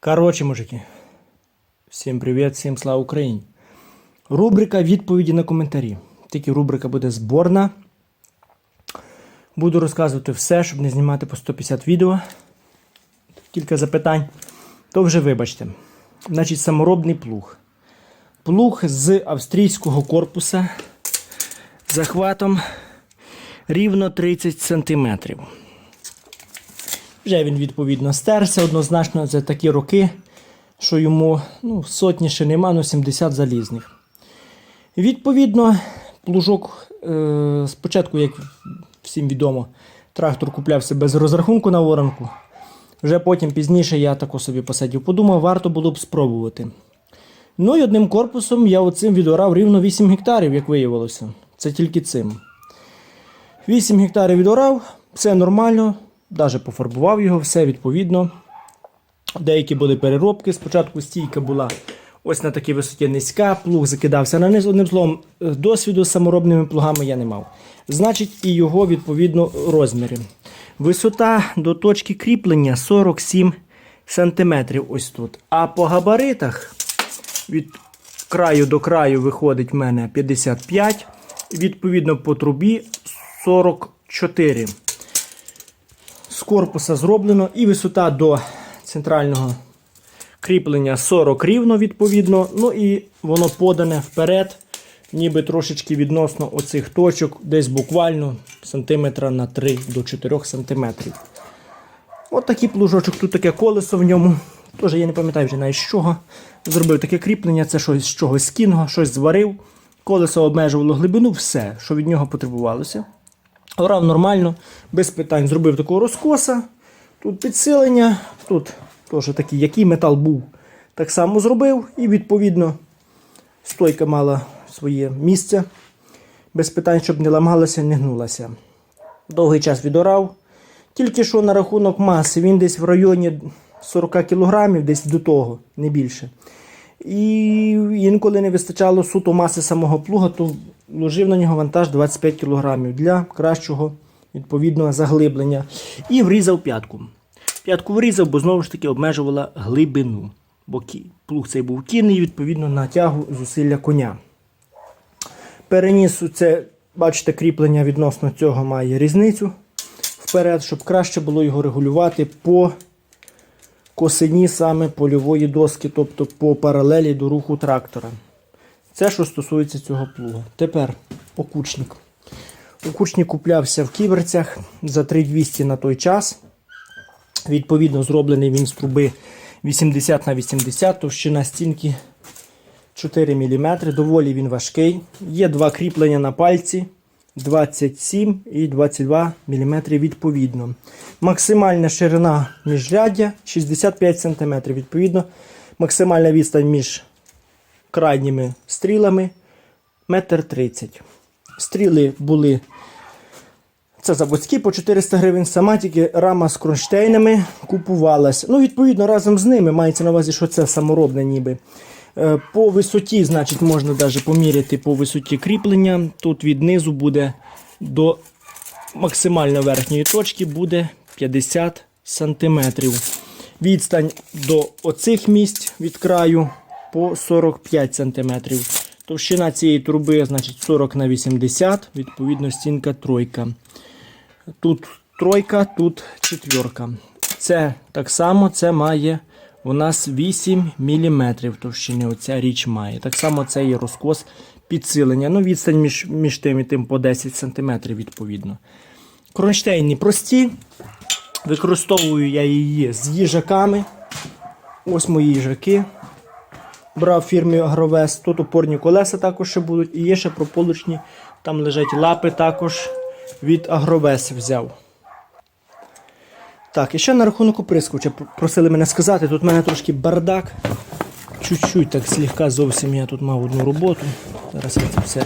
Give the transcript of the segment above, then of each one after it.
Коротше, мужики. Всім привіт, всім слава Україні. Рубрика відповіді на коментарі. Тільки рубрика буде зборна. Буду розказувати все, щоб не знімати по 150 відео. Кілька запитань. То вже вибачте. Значить, саморобний плуг. Плуг з австрійського корпуса захватом рівно 30 см. Вже він відповідно стерся однозначно за такі роки, що йому ну, сотні ще нема, ну 70 залізних. Відповідно, плужок е, спочатку, як всім відомо, трактор куплявся без розрахунку на оранку. Вже потім пізніше я тако собі посадів. Подумав, варто було б спробувати. Ну і одним корпусом я оцим відорав рівно 8 гектарів, як виявилося. Це тільки цим. 8 гектарів відорав, все нормально, навіть пофарбував його, все відповідно. Деякі були переробки. Спочатку стійка була ось на такій висоті низька, плуг закидався на низ. Одним словом, е, досвіду з саморобними плугами я не мав. Значить, і його відповідно розміри. Висота до точки кріплення 47 см ось тут. А по габаритах від краю до краю виходить в мене 55, відповідно по трубі 44. З корпуса зроблено і висота до центрального кріплення 40 рівно, відповідно. Ну і воно подане вперед, ніби трошечки відносно оцих точок, десь буквально сантиметра на 3 до 4 сантиметрів. От такий плужочок, тут таке колесо в ньому. Тож я не пам'ятаю вже навіть з чого. Зробив таке кріплення, це щось з чогось кінго, щось зварив. Колесо обмежувало глибину, все, що від нього потребувалося. Орав нормально, без питань. Зробив такого розкоса. Тут підсилення, тут теж такий, який метал був, так само зробив. І відповідно стойка мала своє місце. Без питань, щоб не ламалася, не гнулася. Довгий час відорав. Тільки що на рахунок маси, він десь в районі 40 кг, десь до того, не більше. І інколи не вистачало суто маси самого плуга, то вложив на нього вантаж 25 кг для кращого відповідного заглиблення. І врізав п'ятку. П'ятку врізав, бо знову ж таки обмежувала глибину. Бо плуг цей був кінний, відповідно, на тягу зусилля коня. Переніс це, бачите, кріплення відносно цього має різницю вперед, щоб краще було його регулювати по косині саме польової доски, тобто по паралелі до руху трактора. Це що стосується цього плуга. Тепер окучник. Окучник куплявся в ківерцях за 3200 на той час. Відповідно, зроблений він з труби 80 на 80, товщина стінки 4 мм. Доволі він важкий. Є два кріплення на пальці 27 і 22 мм відповідно. Максимальна ширина міжряддя 65 см. Відповідно, максимальна відстань між крайніми стрілами 1,30 м. Стріли були це заводські по 400 гривень. Сама тільки рама з кронштейнами купувалась. Ну, відповідно, разом з ними мається на увазі, що це саморобне ніби. Е, По висоті, значить, можна навіть поміряти по висоті кріплення. Тут від низу буде до максимально верхньої точки буде 50 см. Відстань до оцих місць від краю по 45 см. Товщина цієї труби значить 40 на 80, відповідно, стінка тройка. Тут тройка, тут четверка. Це так само це має у нас 8 мм товщини. Оця річ має. Так само це є розкос підсилення. Ну, відстань між, між тим і тим по 10 см відповідно. Кронштейни прості. Використовую я її з їжаками. Ось мої їжаки. Брав фірмі Агровес. Тут опорні колеса також ще будуть. І є ще прополучні. Там лежать лапи також від Агровес взяв. Так, і ще на рахунок оприскувача просили мене сказати. Тут в мене трошки бардак. Чуть-чуть так слегка зовсім я тут мав одну роботу. Зараз я це все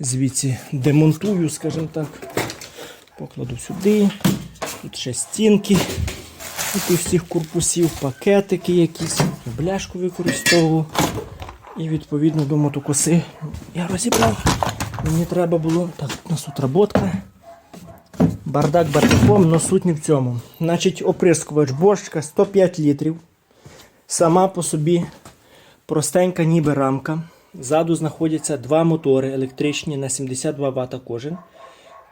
звідси демонтую, скажімо так. Покладу сюди. Тут ще стінки від усіх корпусів, пакетики якісь, бляшку використовував. І відповідно до мотокоси я розібрав. Мені треба було. Так, у нас тут роботка. Бардак бардаком, но суть не в цьому. Значить, оприскувач бочка 105 літрів. Сама по собі простенька ніби рамка. Ззаду знаходяться два мотори електричні на 72 Вт кожен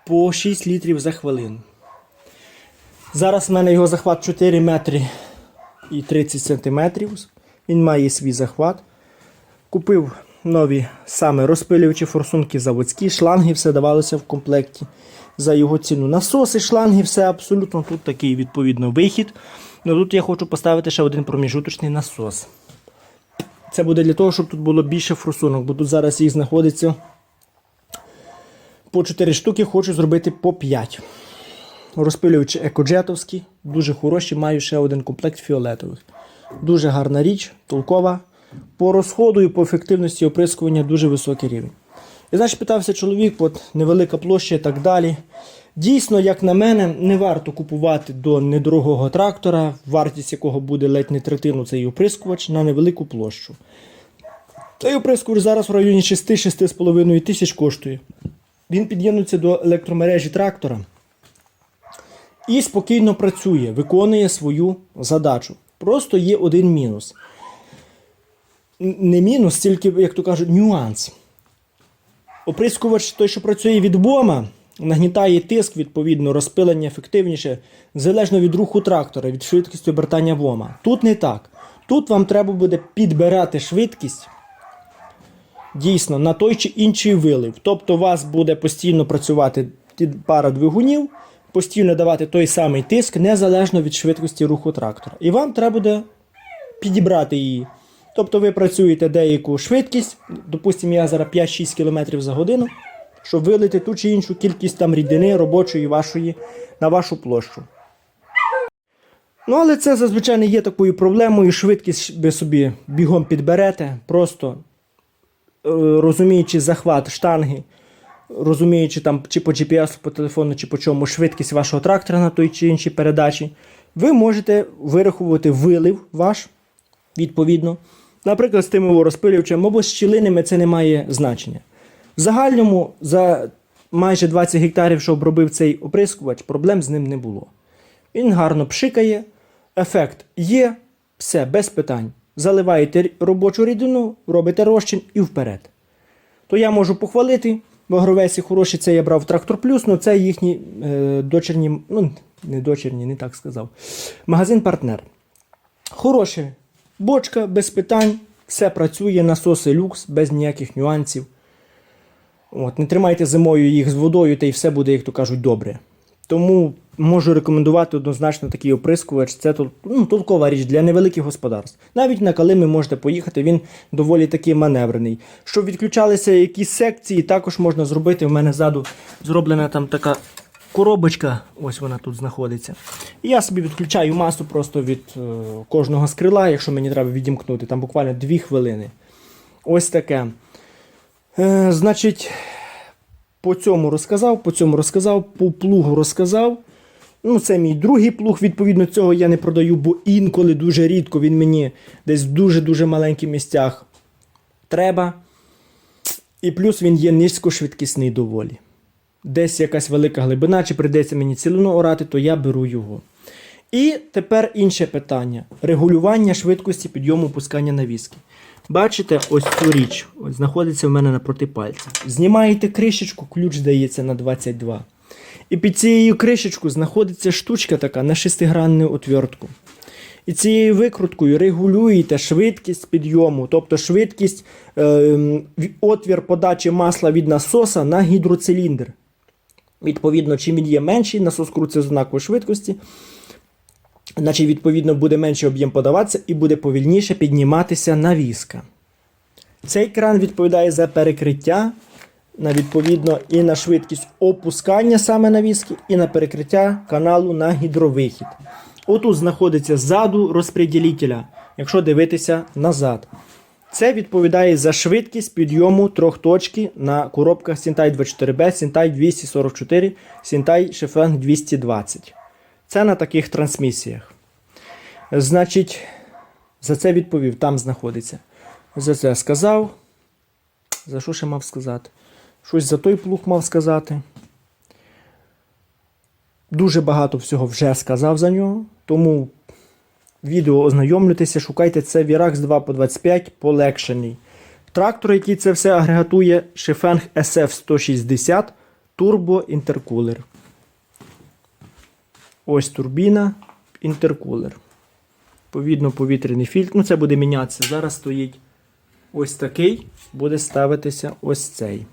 по 6 літрів за хвилину. Зараз в мене його захват 4 метри і 30 сантиметрів. Він має свій захват. Купив нові саме розпилювачі форсунки заводські, шланги, все давалося в комплекті за його ціну. Насоси, шланги, все абсолютно. Тут такий відповідно вихід. Ну тут я хочу поставити ще один проміжуточний насос. Це буде для того, щоб тут було більше форсунок, бо тут зараз їх знаходиться по 4 штуки, хочу зробити по 5. Розпилювачі екоджетовські, дуже хороші, маю ще один комплект фіолетових. Дуже гарна річ, толкова. По розходу і по ефективності оприскування дуже високий рівень. І значить питався чоловік, от невелика площа і так далі. Дійсно, як на мене, не варто купувати до недорогого трактора, вартість якого буде ледь не третину цей оприскувач на невелику площу. Цей оприскувач зараз в районі 6-6,5 тисяч коштує. Він під'єднується до електромережі трактора і спокійно працює, виконує свою задачу. Просто є один мінус. Не мінус, тільки, як то кажуть, нюанс. Оприскувач, той, що працює від бома, нагнітає тиск, відповідно, розпилення ефективніше, залежно від руху трактора, від швидкості обертання бома. Тут не так. Тут вам треба буде підбирати швидкість дійсно на той чи інший вилив. Тобто у вас буде постійно працювати пара двигунів, постійно давати той самий тиск, незалежно від швидкості руху трактора. І вам треба буде підібрати її. Тобто ви працюєте деяку швидкість, допустимо, я зараз 5-6 км за годину, щоб вилити ту чи іншу кількість там рідини робочої вашої на вашу площу. Ну, але це зазвичай не є такою проблемою. Швидкість ви собі бігом підберете, просто е, розуміючи захват штанги, розуміючи там чи по GPS, по телефону, чи по чому швидкість вашого трактора на той чи іншій передачі, ви можете вирахувати вилив ваш відповідно. Наприклад, з тим розпилювачем або з щілинами це не має значення. В загальному за майже 20 гектарів, що обробив цей оприскувач, проблем з ним не було. Він гарно пшикає, ефект є, все, без питань. Заливаєте робочу рідину, робите розчин і вперед. То я можу похвалити, гровесі хороші, це я брав Трактор Плюс, але це їхні е, дочерні, ну не дочерні, не так сказав. Магазин партнер. Хороше. Бочка без питань, все працює, насоси люкс, без ніяких нюансів. От, не тримайте зимою їх з водою, та й все буде, як то кажуть, добре. Тому можу рекомендувати однозначно такий оприскувач. Це ну, толкова річ для невеликих господарств. Навіть на Калими можете поїхати, він доволі таки маневрений. Щоб відключалися якісь секції, також можна зробити. У мене ззаду зроблена там така коробочка, ось вона тут знаходиться. І я собі відключаю масу просто від е, кожного з крила, якщо мені треба відімкнути, там буквально 2 хвилини. Ось таке. Е, значить, по цьому розказав, по цьому розказав, по плугу розказав. Ну, це мій другий плуг, відповідно, цього я не продаю, бо інколи дуже рідко він мені десь в дуже-дуже маленьких місцях треба. І плюс він є низькошвидкісний доволі. Десь якась велика глибина, чи прийдеться мені цілину орати, то я беру його. І тепер інше питання: регулювання швидкості підйому пускання навіски. Бачите, ось цю річ ось знаходиться в мене напроти пальця. Знімаєте кришечку, ключ дається на 22. І під цією кришечкою знаходиться штучка така на шестигранну отвертку. І цією викруткою регулюєте швидкість підйому, тобто швидкість е, отвір подачі масла від насоса на гідроциліндр. Відповідно, чим він є менший, насос крутиться з однакової швидкості, значить, відповідно, буде менший об'єм подаватися і буде повільніше підніматися навіска. Цей кран відповідає за перекриття на відповідно і на швидкість опускання саме навіски, і на перекриття каналу на гідровихід. Отут знаходиться ззаду розпреділителя, якщо дивитися назад. Це відповідає за швидкість підйому трьохточки на коробках Sintai 24B, Sintai 244, Sintai Shefeng 220. Це на таких трансмісіях. Значить, за це відповів, там знаходиться. За це сказав. За що ще мав сказати? Щось за той плуг мав сказати. Дуже багато всього вже сказав за нього. Тому відео ознайомлюйтеся, шукайте це Virax 2 по 25 полегшений. Трактор, який це все агрегатує, Shefeng SF160 Turbo Intercooler. Ось турбіна, інтеркулер. Відповідно, повітряний фільтр. Ну, це буде мінятися. Зараз стоїть ось такий, буде ставитися ось цей.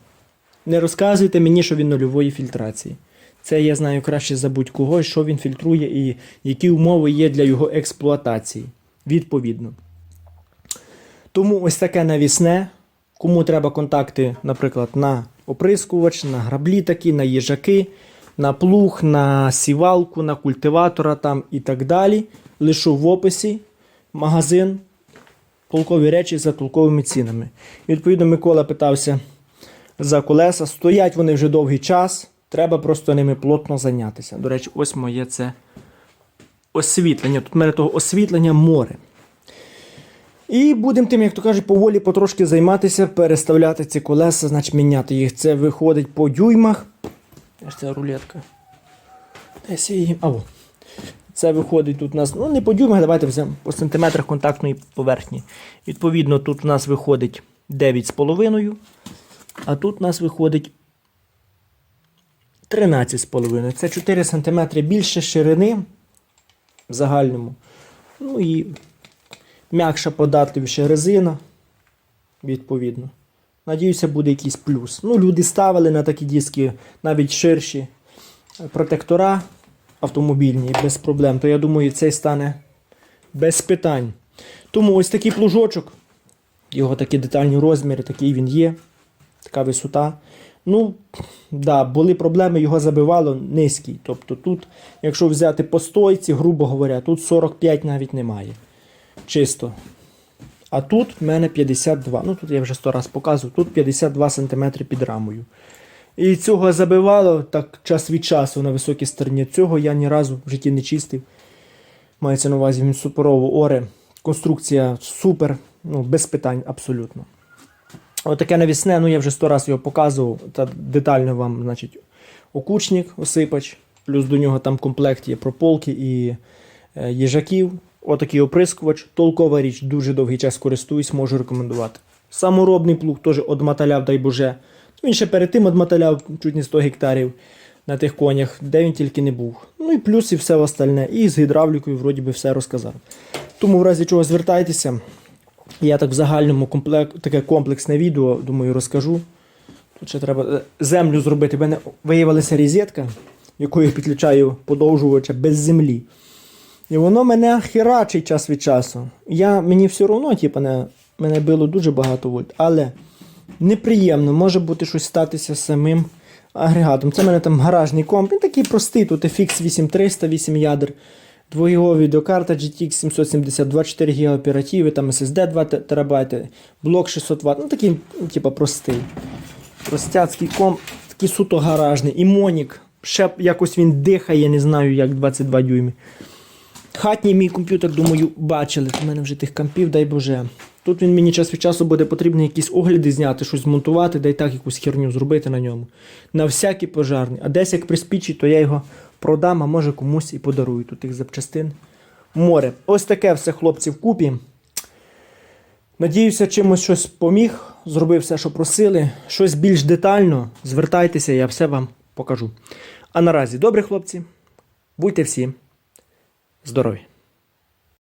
Не розказуйте мені, що він нульової фільтрації. Це я знаю краще за будь-кого, що він фільтрує і які умови є для його експлуатації. Відповідно. Тому ось таке навісне. Кому треба контакти, наприклад, на оприскувач, на граблі такі, на їжаки, на плуг, на сівалку, на культиватора там і так далі. Лишу в описі магазин, толкові речі за толковими цінами. І, відповідно, Микола питався за колеса. Стоять вони вже довгий час, треба просто ними плотно зайнятися. До речі, ось моє це освітлення. Тут в мене того освітлення море. І будемо тим, як то кажуть, поволі потрошки займатися, переставляти ці колеса, значить міняти їх. Це виходить по дюймах. Ця рулетка? Її. Ау. Це виходить тут у нас, ну не по дюймах, давайте взямо по сантиметрах контактної поверхні. Відповідно, тут у нас виходить 9,5, а тут у нас виходить 13,5. Це 4 см більше ширини в загальному. Ну і м'якша податливіша резина. Відповідно. Надіюся, буде якийсь плюс. Ну, люди ставили на такі диски навіть ширші протектора автомобільні без проблем. То я думаю, цей стане без питань. Тому ось такий плужочок. Його такі детальні розміри, такий він є. Така висота. Ну, да, були проблеми, його забивало низький. Тобто тут, якщо взяти по стойці, грубо говоря, тут 45 навіть немає. Чисто. А тут в мене 52. Ну тут я вже 100 раз показував, тут 52 см під рамою. І цього забивало так час від часу на високій стороні. Цього я ні разу в житті не чистив. Мається на увазі він суперово оре. Конструкція супер, ну, без питань абсолютно. Отаке навісне, ну я вже 100 раз його показував. Та детально вам, значить, окучник, осипач, плюс до нього там комплект є прополки і е, їжаків. Отакий оприскувач. Толкова річ, дуже довгий час користуюсь, можу рекомендувати. Саморобний плуг теж одматаляв, дай Боже. Він ще перед тим одматаляв чуть не 100 гектарів на тих конях, де він тільки не був. Ну і плюс і все остальне. І з гідравлікою вроді би все розказав. Тому в разі чого звертайтеся. Я так в загальному комплек... таке комплексне відео, думаю, розкажу. Тут ще треба е, землю зробити. У мене виявилася розетка, яку я підключаю подовжувача без землі. І воно мене херачить час від часу. Я, мені все одно, типу, не, мене било дуже багато вольт, але неприємно, може бути щось статися з самим агрегатом. Це в мене там гаражний комп. Він такий простий, тут FX 8300, 8 ядер. Двоєгова відеокарта GTX 770, 24 ГБ оперативи, там SSD 2 ТБ, блок 600 Вт. Ну такий, типа, простий. Простяцький комп, такий суто гаражний. І Монік. Ще якось він дихає, не знаю, як 22 дюйми. Хатній мій комп'ютер, думаю, бачили. У мене вже тих компів, дай Боже. Тут він мені час від часу буде потрібно якісь огляди зняти, щось змонтувати, дай так якусь херню зробити на ньому. На всякий пожарний. А десь як приспічить, то я його продам, а може комусь і подарую. Тут тих запчастин. Море. Ось таке все, хлопці, вкупі. Надіюся, чимось щось поміг, зробив все, що просили. Щось більш детально. Звертайтеся, я все вам покажу. А наразі, добре, хлопці, будьте всі здорові!